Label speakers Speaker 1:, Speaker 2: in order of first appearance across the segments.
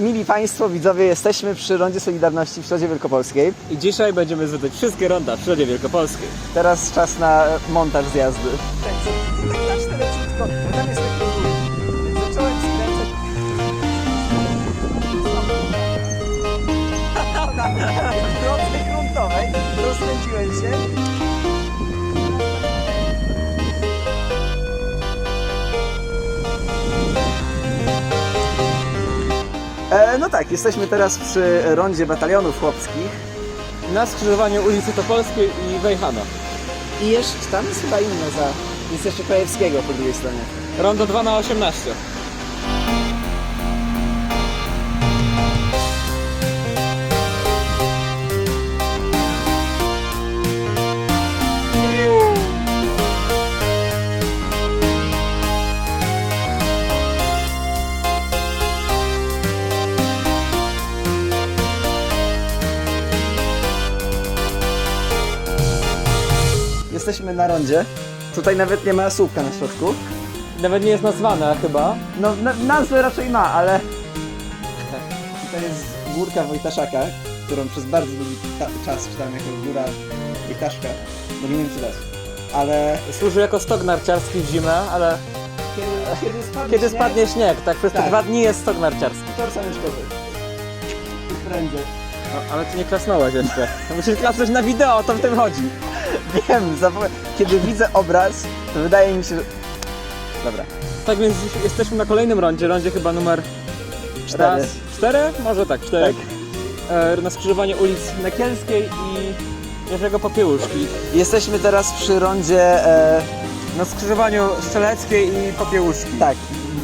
Speaker 1: Mili Państwo, widzowie, jesteśmy przy Rondzie Solidarności w Środzie Wielkopolskiej.
Speaker 2: I dzisiaj będziemy zwiedzać wszystkie ronda w Środzie Wielkopolskiej.
Speaker 1: Teraz czas na montaż zjazdy. No tak, jesteśmy teraz przy rondzie batalionów chłopskich.
Speaker 2: Na skrzyżowaniu ulicy Topolskiej i Wejhana.
Speaker 1: I jeszcze tam jest chyba inne za. Jest jeszcze Krajewskiego po drugiej stronie.
Speaker 2: Rondo 2 na 18.
Speaker 1: na rondzie. Tutaj nawet nie ma słupka na środku.
Speaker 2: Nawet nie jest nazwana chyba.
Speaker 1: No na, nazwę raczej ma, ale... Tutaj jest górka Wojtaszaka, którą przez bardzo długi czas czytałem jako góra Wojtaszka. No nie wiem czy raz. Ale
Speaker 2: Służy jako stok narciarski w zimę, ale
Speaker 1: kiedy, kiedy spadnie
Speaker 2: kiedy
Speaker 1: śnieg,
Speaker 2: spadnie śnieg, tak przez te
Speaker 1: Tak.
Speaker 2: dwa dni jest stok narciarski.
Speaker 1: To sam już gorzej. I prędzej.
Speaker 2: No, ale ty nie klasnąłeś jeszcze. Musisz klasnąć na wideo, o to w tym chodzi.
Speaker 1: Wiem, kiedy widzę obraz, to wydaje mi się, że... Dobra.
Speaker 2: Tak więc jesteśmy na kolejnym rondzie, rondzie chyba numer
Speaker 1: Cztery.
Speaker 2: raz, cztery? Może tak, cztery.
Speaker 1: Tak.
Speaker 2: E, na skrzyżowaniu ulic Nakielskiej i Jerzego Popiełuszki.
Speaker 1: Jesteśmy teraz przy rondzie... E,
Speaker 2: Na skrzyżowaniu Strzeleckiej i Popiełuszki.
Speaker 1: Tak,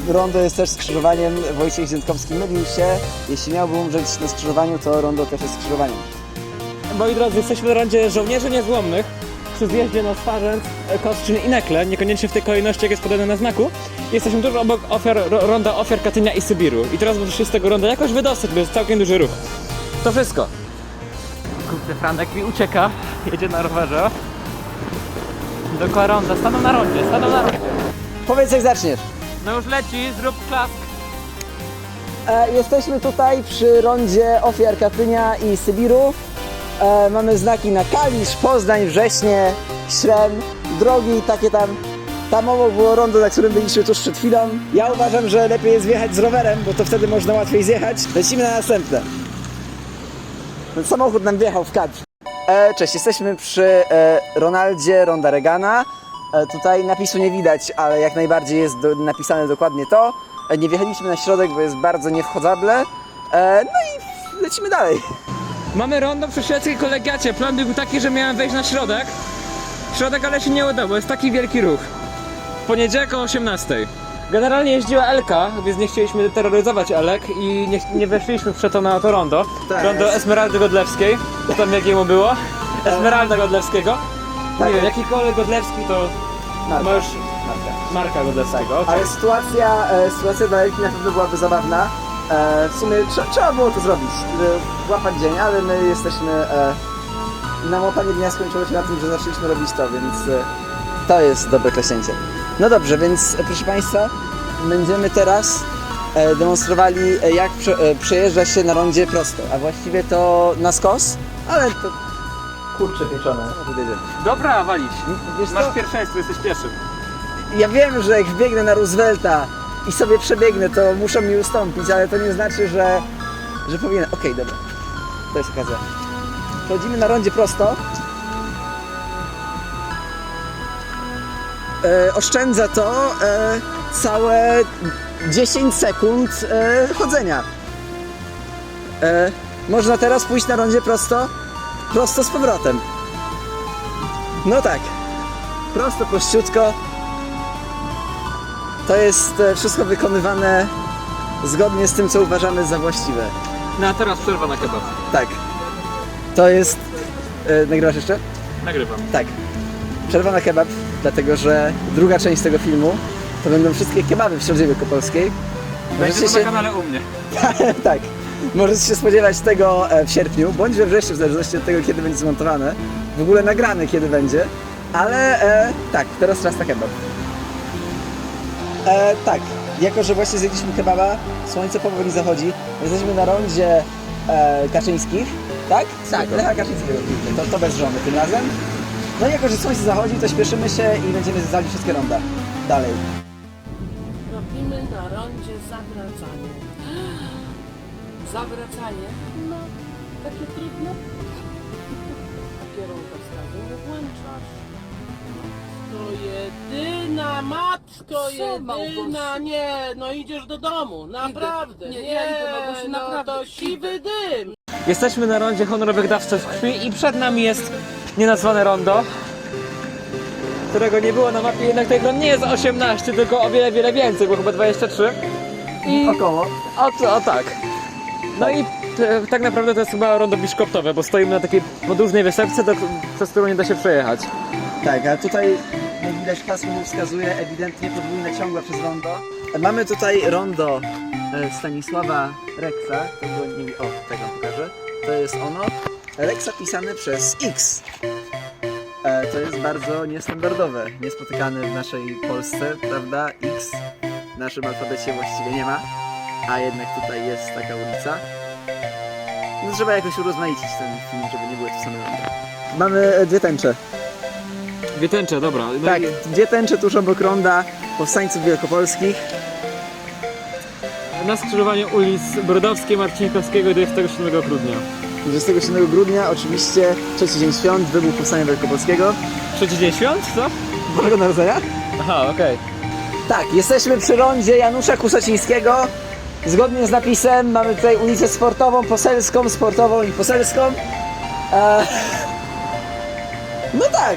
Speaker 1: rondo jest też skrzyżowaniem. Wojciech Ziętkowski mylił się. Jeśli miałby umrzeć na skrzyżowaniu, to rondo też jest skrzyżowaniem.
Speaker 2: Moi drodzy, jesteśmy na rondzie żołnierzy niezłomnych przy zjeździe na Swarzędz, Kostrzyn i Nekle, niekoniecznie w tej kolejności, jak jest podane na znaku. Jesteśmy tuż obok ofiar, ro, ronda ofiar Katynia i Sybiru. I teraz muszę się z tego ronda jakoś wydostać, bo jest całkiem duży ruch. To wszystko. Kurde, Franek mi ucieka, jedzie na rowerze. Dookoła ronda, stanął na rondzie, stanął na rondzie.
Speaker 1: Powiedz jak zaczniesz.
Speaker 2: No już leci, zrób klask.
Speaker 1: E, jesteśmy tutaj przy rondzie ofiar Katynia i Sybiru. E, mamy znaki na Kalisz, Poznań, Wrześnie, Śrem, drogi takie tam. Tam obok było rondo, na którym byliśmy tuż przed chwilą. Ja uważam, że lepiej jest wjechać z rowerem, bo to wtedy można łatwiej zjechać. Lecimy na następne. Ten samochód nam wjechał w kadr. E, cześć, jesteśmy przy e, Ronaldzie Ronda Regana. E, tutaj napisu nie widać, ale jak najbardziej jest do, napisane dokładnie to. E, nie wjechaliśmy na środek, bo jest bardzo niewchodzable. E, no i lecimy dalej.
Speaker 2: Mamy rondo przy szwedzkiej kolegiacie. Plan był taki, że miałem wejść na środek. Środek ale się nie udało, bo jest taki wielki ruch. Poniedziałek o 18. Generalnie jeździła Elka, więc nie chcieliśmy terroryzować Elek i nie, nie weszliśmy przeto na to rondo.
Speaker 1: Tak.
Speaker 2: Rondo Esmeraldy Godlewskiej. To tam jak jemu było? Esmeralda Godlewskiego.
Speaker 1: Tak.
Speaker 2: Nie wiem, jakikolwiek Godlewski to
Speaker 1: Marka.
Speaker 2: ma już Marka Godlewskiego. okej.
Speaker 1: Ale sytuacja, e, sytuacja dla Elki na pewno byłaby zabawna. E, w sumie trze- trzeba było to zrobić, e, łapać dzień, ale my jesteśmy... E, nam łapanie dnia skończyło się na tym, że zaczęliśmy robić to, więc e, to jest dobre klęśnięcie. No dobrze, więc e, proszę Państwa, będziemy teraz e, demonstrowali e, jak prze, e, przejeżdża się na rondzie prosto, a właściwie to na skos, ale to kurcze pieczone. Samochód jedzie.
Speaker 2: Dobra, walić.
Speaker 1: Wiesz co?
Speaker 2: Masz pierwszeństwo, jesteś pierwszy.
Speaker 1: Ja wiem, że jak wbiegnę na Roosevelta i sobie przebiegnę, to muszą mi ustąpić, ale to nie znaczy, że, że powinien. Okej, dobra. To jest okazja. Chodzimy na rondzie prosto. E, oszczędza to e, całe 10 sekund e, chodzenia. E, można teraz pójść na rondzie prosto, prosto z powrotem. No tak. Prosto, prościutko. To jest e, wszystko wykonywane zgodnie z tym, co uważamy za właściwe.
Speaker 2: No a teraz przerwa na kebab.
Speaker 1: Tak. To jest. E, nagrywasz jeszcze?
Speaker 2: Nagrywam.
Speaker 1: Tak. Przerwa na kebab, dlatego że druga część tego filmu to będą wszystkie kebaby w Środzie Wielkopolskiej.
Speaker 2: Będzie to na
Speaker 1: się,
Speaker 2: kanale u mnie.
Speaker 1: tak. Możecie się spodziewać tego e, w sierpniu, bądź we wrześniu, w zależności od tego, kiedy będzie zmontowane. W ogóle nagrane, kiedy będzie. Ale e, tak, teraz czas na kebab. E, tak, jako że właśnie zjedliśmy kebaba, słońce powoli zachodzi, jesteśmy na rondzie e, Kaczyńskich, tak? Tak, Lecha Kaczyńskiego, to, to bez żony tym razem. No i jako, że słońce zachodzi, to śpieszymy się i będziemy zwiedzali wszystkie ronda. Dalej.
Speaker 3: Robimy na rondzie zawracanie. Zawracanie? No, takie trudne. Kierunkowskazu nie włączasz. To jedyna, matko jedyna, nie, no idziesz do domu, naprawdę, nie,
Speaker 4: ja idę, Małgosiu,
Speaker 3: no
Speaker 4: naprawdę
Speaker 3: to siwy dym.
Speaker 2: Jesteśmy na rondzie honorowych dawców krwi i przed nami jest nienazwane rondo, którego nie było na mapie, jednak tego nie jest 18, tylko o wiele, wiele więcej, bo chyba 23. I
Speaker 1: Około.
Speaker 2: o, o tak. No i e, tak naprawdę to jest chyba rondo biszkoptowe, bo stoimy na takiej podłużnej wysepce, do, przez którą nie da się przejechać.
Speaker 1: Tak, a tutaj jak widać hasło wskazuje ewidentnie podwójne ciągłe przez rondo. Mamy tutaj rondo e, Stanisława Reksa, to było nie o, tak wam pokażę. To jest ono. Reksa pisane przez X. E, to jest bardzo niestandardowe, niespotykane w naszej Polsce, prawda? X w naszym alfabecie właściwie nie ma, a jednak tutaj jest taka ulica. No trzeba jakoś urozmaicić ten film, żeby nie były to same. Mamy e, dwie tęcze.
Speaker 2: Dobra. No
Speaker 1: Tak,
Speaker 2: i-
Speaker 1: dwie tęcze tuż obok ronda powstańców wielkopolskich.
Speaker 2: Na skrzyżowaniu ulic Brodowskiej, Marcinkowskiego i 27 grudnia.
Speaker 1: 27 grudnia, oczywiście, trzeci dzień świąt, wybuch Powstania Wielkopolskiego.
Speaker 2: Trzeci dzień świąt, co?
Speaker 1: Bożego Narodzenia?
Speaker 2: Aha, okej.
Speaker 1: Tak, jesteśmy przy rondzie Janusza Kusacińskiego. Zgodnie z napisem mamy tutaj ulicę sportową, poselską, sportową i poselską. E... No tak.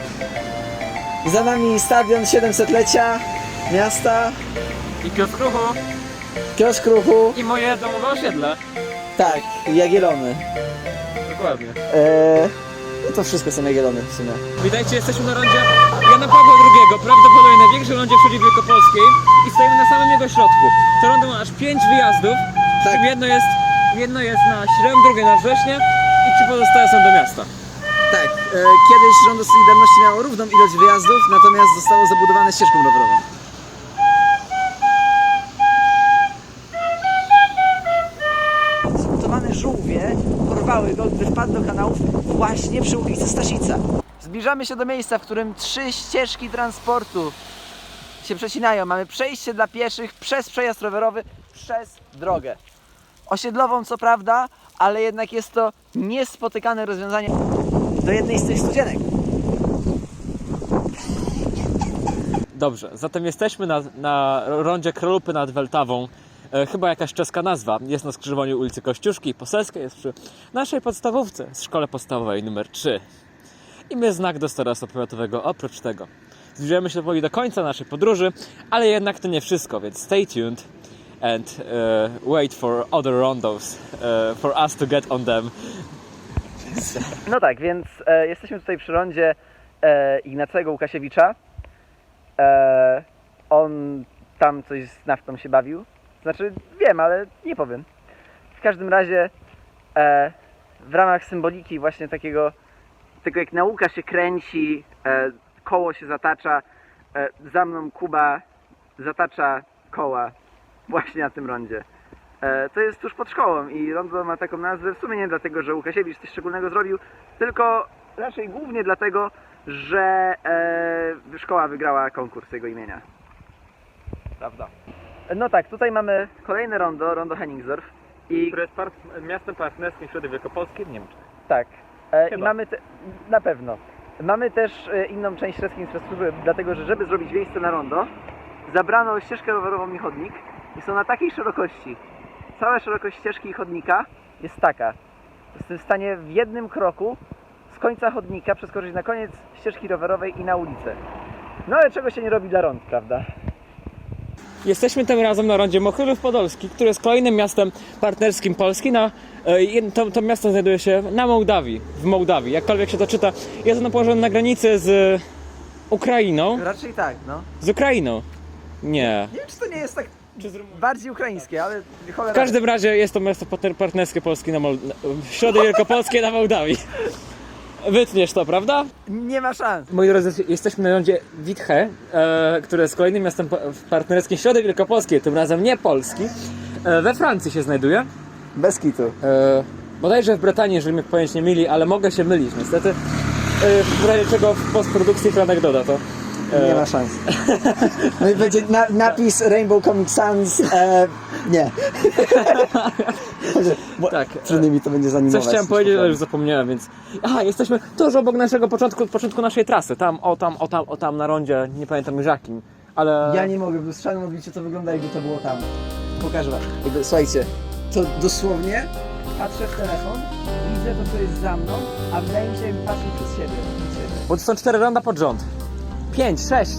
Speaker 1: Za nami stadion 700-lecia miasta,
Speaker 2: I kiosk ruchu,
Speaker 1: kiosk ruchu,
Speaker 2: i moje domowe osiedle.
Speaker 1: tak, Jagiellony.
Speaker 2: Dokładnie.
Speaker 1: E... No to wszystko są Jagiellony w sumie.
Speaker 2: Witajcie, jesteśmy na rondzie Jana Pawła II, prawdopodobnie największym rondzie w Szuli Wielkopolskiej i stoimy na samym jego środku. To rondo ma aż 5 wyjazdów,
Speaker 1: Tak.
Speaker 2: czym jedno jest, jedno jest na Śrem, drugie na Wrześnie i trzy pozostałe są do miasta.
Speaker 1: Tak, e, kiedyś Rondo Solidarności miało równą ilość wyjazdów, natomiast zostało zabudowane ścieżką rowerową. Zbudowane żółwie porwały go, gdy wpadł do kanałów właśnie przy ulicy Staszica. Zbliżamy się do miejsca, w którym trzy ścieżki transportu się przecinają. Mamy przejście dla pieszych przez przejazd rowerowy, przez drogę. Osiedlową co prawda, ale jednak jest to niespotykane rozwiązanie do jednej z tych studzienek.
Speaker 2: Dobrze, zatem jesteśmy na, na rondzie Krolupy nad Weltawą. E, chyba jakaś czeska nazwa. Jest na skrzyżowaniu ulicy Kościuszki i Poselskiej, jest przy naszej podstawówce, w szkole podstawowej numer 3. I my znak do starostwa powiatowego oprócz tego. Zbliżamy się powoli do końca naszej podróży, ale jednak to nie wszystko, więc stay tuned and e, wait for other rondos, e, for us to get on them.
Speaker 1: No tak, więc e, jesteśmy tutaj przy rondzie e, Ignacego Łukasiewicza. E, on tam coś z naftą się bawił. Znaczy, wiem, ale nie powiem. W każdym razie e, w ramach symboliki właśnie takiego, tego jak nauka się kręci, e, koło się zatacza, e, za mną Kuba zatacza koła właśnie na tym rondzie. E, to jest tuż pod szkołą i rondo ma taką nazwę w sumie nie dlatego, że Łukasiewicz coś szczególnego zrobił, tylko raczej głównie dlatego, że e, szkoła wygrała konkurs jego imienia.
Speaker 2: Prawda.
Speaker 1: No tak, tutaj mamy kolejne rondo, rondo Henningsdorf i
Speaker 2: Które jest miastem partnerskim Środy Wielkopolskiej w Niemczech.
Speaker 1: tak, e, i mamy te, na pewno. Mamy też e, inną część śledzkiej infrastruktury, dlatego że żeby zrobić miejsce na rondo, zabrano ścieżkę rowerową i chodnik i są na takiej szerokości. Cała szerokość ścieżki i chodnika jest taka. Jestem w stanie w jednym kroku z końca chodnika przeskoczyć na koniec ścieżki rowerowej i na ulicę. No ale czego się nie robi dla rond, prawda?
Speaker 2: Jesteśmy tym razem na rondzie Mochylów Podolski, które jest kolejnym miastem partnerskim Polski. Na, e, to, to miasto znajduje się na Mołdawii, w Mołdawii, jakkolwiek się to czyta. Jest ono położone na granicy z Ukrainą.
Speaker 1: Raczej tak, no.
Speaker 2: Z Ukrainą. Nie.
Speaker 1: Nie wiem, czy to nie jest tak
Speaker 2: Czy z
Speaker 1: bardziej ukraińskie, ale
Speaker 2: W
Speaker 1: cholera.
Speaker 2: każdym razie jest to miasto partner- partnerskie Polski na Moł... Środy Wielkopolskie na Mołdawii. Wytniesz to, prawda?
Speaker 1: Nie ma szans.
Speaker 2: Moi drodzy, jesteśmy na lądzie Witche, e, które jest kolejnym miastem pa- w partnerskim Środek Wielkopolskiej, tym razem nie Polski. E, we Francji się znajduje.
Speaker 1: Bez kitu.
Speaker 2: E, bodajże w Brytanii, jeżeli mnie pojęć nie myli, ale mogę się mylić niestety. E, w razie czego w postprodukcji Franek doda to. E,
Speaker 1: Nie ma szans. No i będzie na, napis Rainbow Comic Sans. E, nie. Bo
Speaker 2: Tak.
Speaker 1: Trudno mi to będzie zanimować.
Speaker 2: Coś chciałem powiedzieć, ale już zapomniałem, więc... Aha, jesteśmy tuż obok naszego początku, początku naszej trasy. Tam, o tam, o tam, o tam na rondzie, nie pamiętam już jakim. Ale...
Speaker 1: Ja nie mogę, w lustrzanym odbiciu to wygląda jakby to było tam. Pokażę wam. Jakby, słuchajcie, to dosłownie patrzę w telefon, widzę to, co jest za mną, a wydaje mi się, jakby patrzył. Przez siebie.
Speaker 2: Bo to są cztery ronda pod rząd. Pięć, sześć.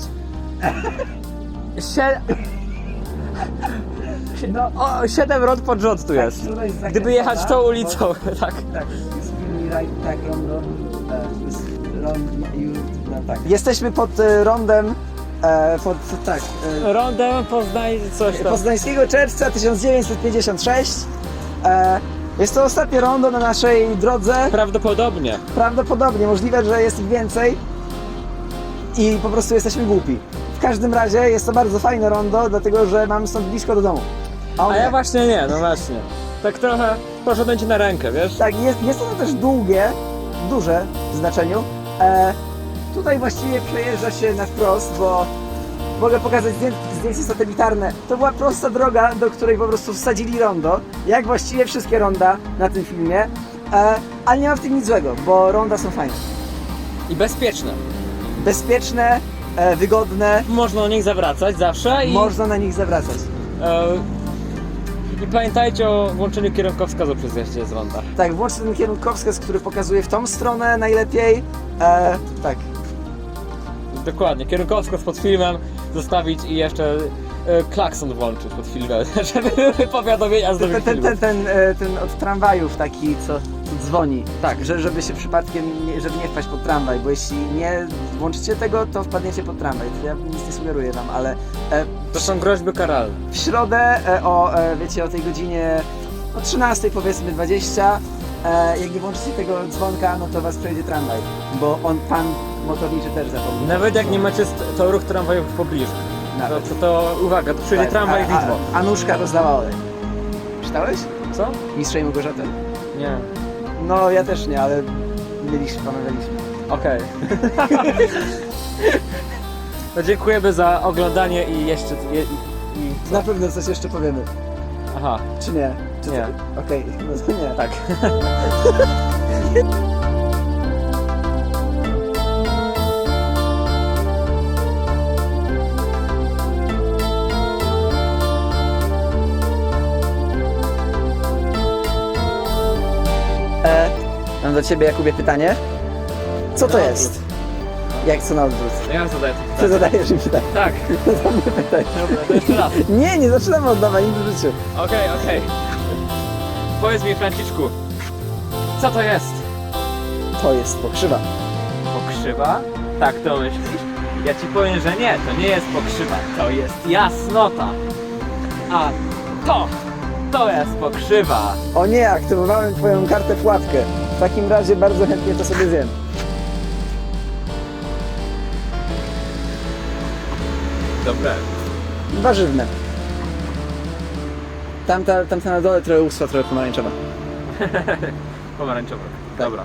Speaker 2: Sie...
Speaker 1: No,
Speaker 2: O, siedem rond pod rząd tu jest.
Speaker 1: jest
Speaker 2: Gdyby jechać tą
Speaker 1: zakrętowa,
Speaker 2: ulicą, tak.
Speaker 1: bo- Tak, jest mini rajd, tak, rondo. E, jest rond, i, no, tak. Jesteśmy pod e, rondem, e, pod, tak, e,
Speaker 2: Rondem Poznań, coś tam.
Speaker 1: Poznańskiego czerwca 1956. E, jest to ostatnie rondo na naszej drodze.
Speaker 2: Prawdopodobnie.
Speaker 1: Prawdopodobnie możliwe, że jest ich więcej i po prostu jesteśmy głupi. W każdym razie jest to bardzo fajne rondo, dlatego że mamy stąd blisko do domu. on
Speaker 2: A
Speaker 1: nie.
Speaker 2: ja właśnie nie, no właśnie. Tak trochę proszę będzie na rękę, wiesz?
Speaker 1: Tak, jest, jest ono też długie, duże w znaczeniu. E, tutaj właściwie przejeżdża się na wprost, bo mogę pokazać zdję, zdjęcie satelitarne. To była prosta droga, do której po prostu wsadzili rondo, jak właściwie wszystkie ronda na tym filmie. E, ale nie ma w tym nic złego, bo ronda są fajne.
Speaker 2: I bezpieczne.
Speaker 1: Bezpieczne, e, wygodne,
Speaker 2: Można o nich zawracać zawsze i...
Speaker 1: można na nich zawracać.
Speaker 2: E, I pamiętajcie o włączeniu kierunkowskazu przy zjeździe z ronda.
Speaker 1: Tak, włącz ten kierunkowskaz, który pokazuje w tą stronę najlepiej. E, tak,
Speaker 2: Dokładnie, kierunkowskaz pod filmem zostawić i jeszcze e, klakson włączyć pod filmem, żeby były powiadomienia z
Speaker 1: ten,
Speaker 2: nowych
Speaker 1: ten, ten,
Speaker 2: filmów.
Speaker 1: ten, e, ten od tramwajów taki, co co dzwoni.
Speaker 2: Tak.
Speaker 1: Że, żeby się przypadkiem, nie, żeby nie wpaść pod tramwaj, bo jeśli nie włączycie tego, to wpadniecie pod tramwaj. To ja nic nie sugeruję wam, ale e,
Speaker 2: To są groźby karalne.
Speaker 1: w środę e, o, e, wiecie, o tej godzinie o 13 powiedzmy 20, e, jak nie włączycie tego dzwonka, no to was przejdzie tramwaj, bo on, pan motorniczy też zapomniał.
Speaker 2: Nawet jak nie macie st- torów tramwajów w pobliżu. To,
Speaker 1: Nawet.
Speaker 2: to, to uwaga, tu przyjdzie
Speaker 1: Tak,
Speaker 2: tramwaj
Speaker 1: a-
Speaker 2: widmo.
Speaker 1: a- Anuszka rozdała olej. Czytałeś?
Speaker 2: Co?
Speaker 1: Mistrza i Małgorzatę?
Speaker 2: Nie.
Speaker 1: No ja też nie, ale mieliśmy, pamiętaliśmy.
Speaker 2: Okej. no dziękujemy za oglądanie i jeszcze... I, i,
Speaker 1: Na pewno coś jeszcze powiemy.
Speaker 2: aha,
Speaker 1: Czy nie? Czy
Speaker 2: Nie.
Speaker 1: Okej, no to nie.
Speaker 2: tak.
Speaker 1: mam do ciebie, Jakubie, pytanie. Co to
Speaker 2: Na
Speaker 1: jest? Jak co na odwrót?
Speaker 2: Ja zadaję to
Speaker 1: Ty
Speaker 2: pytanie.
Speaker 1: zadajesz mi pytanie.
Speaker 2: Tak.
Speaker 1: To za mnie pytaj.
Speaker 2: Dobra, to jeszcze raz.
Speaker 1: Nie, nie zaczynamy od dawania nic w życiu.
Speaker 2: Okej, okej. Powiedz mi, Franciszku, co to jest?
Speaker 1: To jest pokrzywa.
Speaker 2: Pokrzywa? Tak to myślisz? Ja ci powiem, że nie, to nie jest pokrzywa, to jest jasnota. A to, to jest pokrzywa.
Speaker 1: O nie, aktywowałem twoją kartę pułapkę. W takim razie bardzo chętnie to sobie zjem.
Speaker 2: Dobre.
Speaker 1: Warzywne. Tamta, tamta na dole trochę uschła, trochę pomarańczowa.
Speaker 2: Pomarańczowe. Dobra.